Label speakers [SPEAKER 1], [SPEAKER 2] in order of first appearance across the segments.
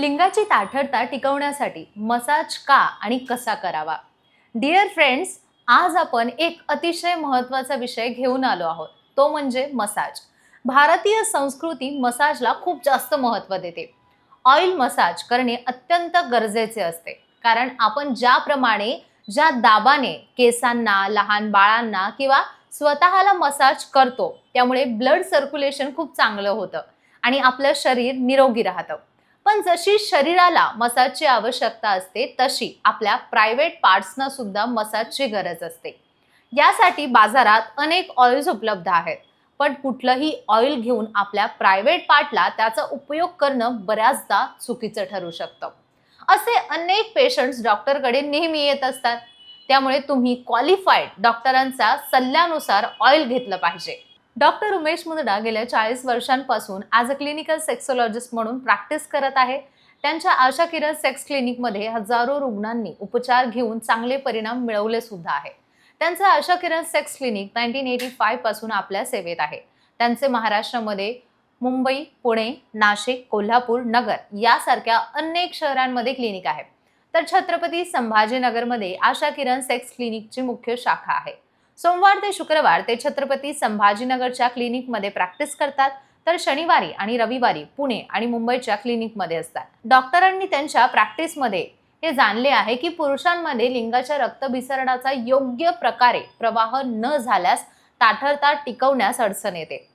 [SPEAKER 1] लिंगाची ताठरता टिकवण्यासाठी मसाज का आणि कसा करावा? डिअर फ्रेंड्स आज आपण एक अतिशय महत्त्वाचा विषय घेऊन आलो आहोत. तो म्हणजे मसाज. भारतीय संस्कृती मसाजला खूप जास्त महत्त्व देते. ऑइल मसाज करणे अत्यंत गरजेचे असते. कारण आपण ज्याप्रमाणे ज्या दाबाने केसांना लहान बाळांना किंवा स्वतःला मसाज करतो त्यामुळे ब्लड सर्क्युलेशन खूप चांगलं होतं आणि आपलं शरीर निरोगी राहतं. पण जशी शरीराला मसाजची आवश्यकता असते तशी आपल्या प्रायव्हेट पार्ट्सना सुद्धा मसाजची गरज असते. यासाठी बाजारात अनेक ऑइल्स उपलब्ध आहेत. पण कुठलंही ऑइल घेऊन आपल्या प्रायव्हेट पार्टला त्याचा उपयोग करणं बऱ्याचदा चुकीचं ठरू शकतं. असे अनेक पेशंट्स डॉक्टरकडे नेहमी येत असतात. त्यामुळे तुम्ही क्वालिफाईड डॉक्टरांचा सल्ल्यानुसार ऑइल घेतलं पाहिजे. डॉक्टर उमेश मुंदडा गेल्या चाळीस वर्षांपासून ॲज अ क्लिनिकल सेक्सोलॉजिस्ट म्हणून प्रॅक्टिस करत आहे. त्यांच्या आशा किरण सेक्स क्लिनिकमध्ये हजारो रुग्णांनी उपचार घेऊन चांगले परिणाम मिळवले सुद्धा आहे. त्यांचं Asha Kiran sex clinic nineteen eighty five आपल्या सेवेत आहे. त्यांचे महाराष्ट्रामध्ये मुंबई पुणे नाशिक कोल्हापूर नगर यासारख्या अनेक शहरांमध्ये क्लिनिक आहे तर छत्रपती संभाजीनगरमध्ये आशा किरण सेक्स क्लिनिकची मुख्य शाखा आहे. सोमवार ते शुक्रवार ते छत्रपती संभाजीनगरच्या क्लिनिकमध्ये प्रॅक्टिस करतात. तर शनिवारी आणि रविवारी पुणे आणि मुंबईच्या क्लिनिकमध्ये असतात. डॉक्टरांनी त्यांच्या प्रॅक्टिसमध्ये हे जाणले आहे की पुरुषांमध्ये लिंगाच्या रक्तभिसरणाचा योग्य प्रकारे प्रवाह न झाल्यास ताठरता टिकवण्यास अडचण येते.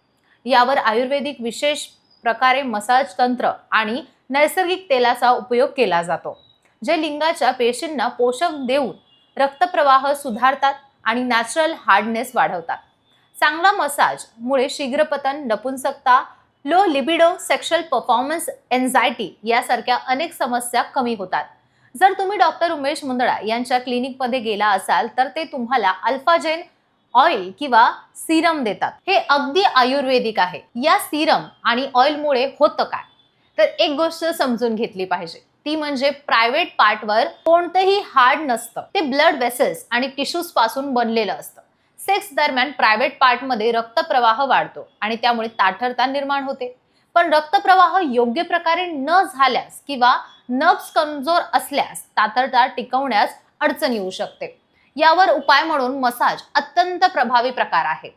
[SPEAKER 1] यावर आयुर्वेदिक विशेष प्रकारे मसाज तंत्र आणि नैसर्गिक तेलाचा उपयोग केला जातो. जे लिंगाच्या पेशींना पोषक देऊन रक्तप्रवाह सुधारतात. आणि नॅचरल हार्डनेस वाढवतात. चांगला मसाज मुळे शीघ्रपतन नपुंसकता low libido sexual performance anxiety यासारख्या अनेक समस्या कमी होतात. जर तुम्ही डॉक्टर उमेश मुंदडा यांच्या क्लिनिकमध्ये गेला असाल तर ते तुम्हाला अल्फाजेन ऑइल किंवा सिरम देतात. हे अगदी आयुर्वेदिक आहे. या सिरम आणि ऑइलमुळे होतं काय? तर एक गोष्ट समजून घेतली पाहिजे. ती म्हणजे प्रायव्हेट पार्टवर कोणतंही हार्ड नसतं. ते ब्लड वेसेल्स आणि टिश्यूजपासून बनलेलं असतं. सेक्स दरम्यान प्रायव्हेट पार्टमध्ये रक्तप्रवाह वाढतो आणि त्यामुळे ताठरता निर्माण होते. पण रक्तप्रवाह योग्य प्रकारे न झाल्यास किंवा नर्व्स कमजोर असल्यास ताठरता टिकवण्यास अडचण येऊ शकते. यावर उपाय म्हणून मसाज अत्यंत प्रभावी प्रकार आहे.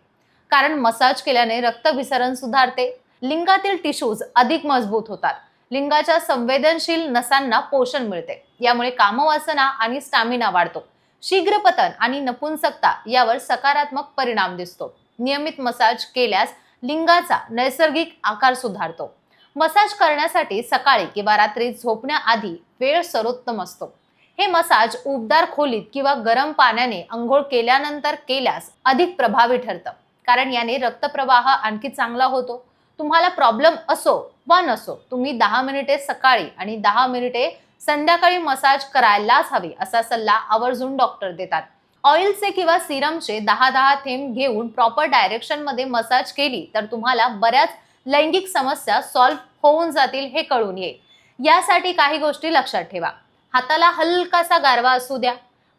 [SPEAKER 1] कारण मसाज केल्याने रक्तभिसरण सुधारते. लिंगातील टिश्यूज अधिक मजबूत होतात. लिंगाच्या संवेदनशील नसांना पोषण मिळते. यामुळे कामवासना आणि स्टॅमिना वाढतो. शीघ्रपतन आणि नपुंसकता यावर सकारात्मक परिणाम दिसतो. नियमित मसाज केल्यास लिंगाचा नैसर्गिक आकार सुधारतो. मसाज करण्यासाठी सकाळी किंवा रात्री झोपण्याआधी वेळ सर्वोत्तम असतो. हे मसाज उबदार खोलीत किंवा गरम पाण्याने अंघोळ केल्यानंतर केल्यास अधिक प्रभावी ठरतं. कारण याने रक्तप्रवाह आणखी चांगला होतो. तुम्हाला प्रॉब्लेम असो वा नसो तुम्ही दहा मिनिटे सकाळी आणि दहा मिनिटे संध्याकाळी मसाज करायलाच हवी असा सल्ला आवर्जून डॉक्टर देतात. ऑइलचे किंवा सिरमचे दहा दहा थेंब घेऊन प्रॉपर डायरेक्शनमध्ये मसाज केली तर तुम्हाला बऱ्याच लैंगिक समस्या सॉल्व्ह होऊन जातील हे कळून येईल. यासाठी काही गोष्टी लक्षात ठेवा. हाताला हलकासा गारवा असू द्या.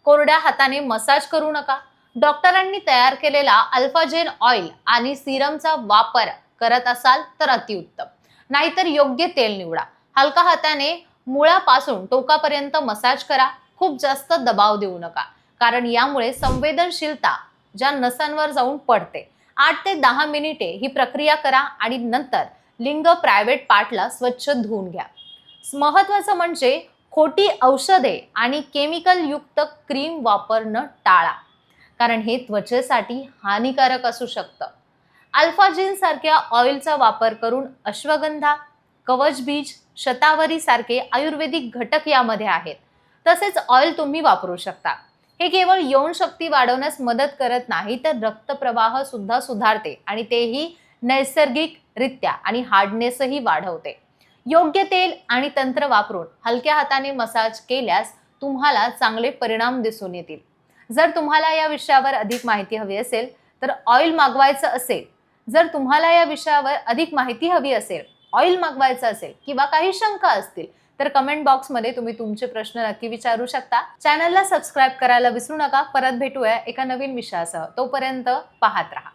[SPEAKER 1] कोरड्या हाताने मसाज करू नका. डॉक्टरांनी तयार केलेला अल्फाजेन ऑइल आणि सिरमचा वापर करत असाल तर अतिउत्तम. नाहीतर योग्य तेल निवडा. हलका हाताने मुळापासून टोकापर्यंत मसाज करा. खूप जास्त दबाव देऊ नका. कारण यामुळे संवेदनशीलता ज्या नसांवर जाऊन पडते आठ ते दहा मिनिटे ही प्रक्रिया करा आणि नंतर लिंग प्रायव्हेट पार्टला स्वच्छ धुवून घ्या. महत्वाचं म्हणजे खोटी औषधे आणि केमिकल युक्त क्रीम वापरणं टाळा. कारण हे त्वचेसाठी हानिकारक असू शकतं. अल्फाजिन सारख्या ऑइलचा वापर करून अश्वगंधा कवचबीज शतावरी सारखे आयुर्वेदिक घटक यामध्ये आहेत. तसेच ऑइल तुम्ही वापरू शकता. हे केवळ यौन शक्ती वाढवण्यास मदत करत नाही तर रक्तप्रवाह सुद्धा सुधारते आणि तेही नैसर्गिकरित्या आणि हार्डनेसही वाढवते. योग्य तेल आणि तंत्र वापरून हलक्या हाताने मसाज केल्यास तुम्हाला चांगले परिणाम दिसून येतील. जर तुम्हाला या विषयावर अधिक माहिती हवी असेल तर ऑइल मागवायचं असेल जर तुम्हाला या विषयावर अधिक माहिती हवी असेल ऑइल मागवायचं असेल किंवा काही शंका असतील तर कमेंट बॉक्समध्ये तुम्ही तुमचे प्रश्न नक्की विचारू शकता. चॅनलला सबस्क्राईब करायला विसरू नका. परत भेटूया एका नवीन विषयासह. तोपर्यंत पाहत राहा.